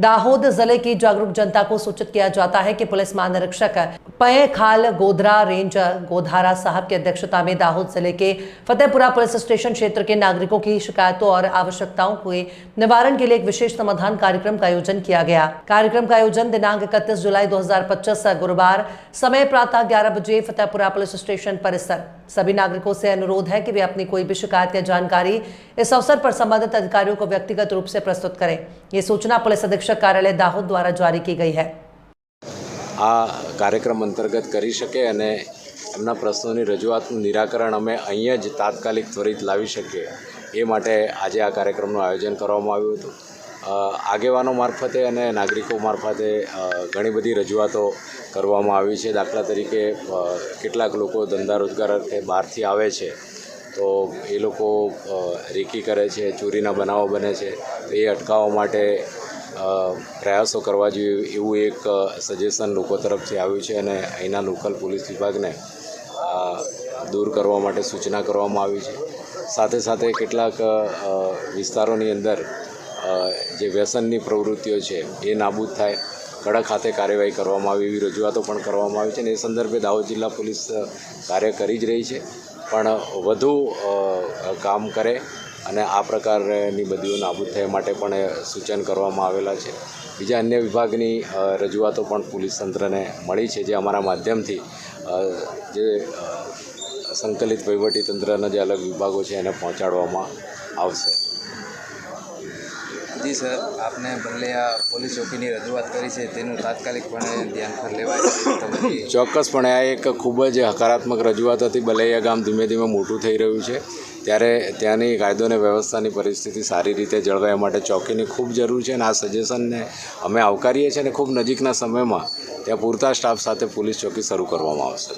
दाहोद ज़िले की जागरूक जनता को सूचित किया जाता है कि पुलिस महानिरीक्षक पय खाल गोधरा रेंज, गोधारा साहब की अध्यक्षता में दाहोद ज़िले के फतेहपुरा पुलिस स्टेशन क्षेत्र के नागरिकों की शिकायतों और आवश्यकताओं के निवारण के लिए एक विशेष समाधान कार्यक्रम का आयोजन किया गया। कार्यक्रम का आयोजन दिनांक इकतीस जुलाई 2025 गुरुवार, समय प्रातः 11 बजे, फतेहपुरा पुलिस स्टेशन परिसर। सभी नागरिकों से अनुरोध है कि वे अपनी कोई भी शिकायत या जानकारी इस अवसर पर संबंधित अधिकारियों को व्यक्तिगत रूप से प्रस्तुत करें। ये सूचना पुलिस अधीक्षक कार्यालय दाहोद द्वारा जारी की गई है આ કાર્યક્રમ અંતર્ગત કરી શકે અને એમના પ્રશ્નોની રજૂઆતનું નિરાકરણ અમે અહીંયા જ તાત્કાલિક ત્વરિત લાવી શકીએ એ માટે આજે આ કાર્યક્રમનું આયોજન કરવામાં આવ્યું હતું અ, આગેવાનો મારફતે અને નાગરિકો મારફતે અ, ઘણી બધી રજૂઆતો કરવામાં આવી છે દાખલા તરીકે અ, કેટલાક લોકો ધંધા રોજગાર અર્થે બહારથી આવે છે તો એ લોકો અ, રેકી કરે છે ચોરીના બનાવો બને છે તો એ અટકાવવા માટે અ, પ્રયાસો કરવા જોઈએ એવું એક સજેશન લોકો તરફથી આવ્યું છે અને અહીંના લોકલ પોલીસ વિભાગને દૂર કરવા માટે સૂચના કરવામાં આવી છે. સાથે સાથે કેટલાક વિસ્તારોની અંદર જે વ્યસનની પ્રવૃત્તિઓ છે એ નાબૂદ થાય. કડક હાથે કાર્યવાહી કરવામાં આવી, એવી રજૂઆતો પણ કરવામાં આવી છે અને એ સંદર્ભે દાહોદ જિલ્લા પોલીસ કાર્ય કરી જ રહી છે. પણ વધુ કામ કરે અને આ પ્રકારની બધીઓ નાબૂદ થયા માટે પણ સૂચન કરવામાં આવેલા છે. બીજા અન્ય વિભાગની રજૂઆતો પણ પોલીસ તંત્રને મળી છે જે અમારા માધ્યમથી જે સંકલિત વહીવટી તંત્રના જે અલગ વિભાગો છે એને પહોંચાડવામાં આવશે. જી સર, આપને બલ્લેયા પોલીસ ચોકીની રજૂઆત કરી છે, તેનું તાત્કાલિકપણે ધ્યાન પર લેવાય ચોક્કસપણે આ એક ખૂબ જ હકારાત્મક રજૂઆત હતી. બલૈયા ગામ ધીમે ધીમે મોટું થઈ રહ્યું છે. ત્યારે ત્યાંની કાયદો અને વ્યવસ્થાની પરિસ્થિતિ સારી રીતે જળવાય માટે ચોકીની ખૂબ જરૂર છે અને આ સજેશનને અમે આવકારીએ છીએ અને ખૂબ નજીકના સમયમાં ત્યાં પૂરતા સ્ટાફ સાથે પોલીસ ચોકી શરૂ કરવામાં આવશે.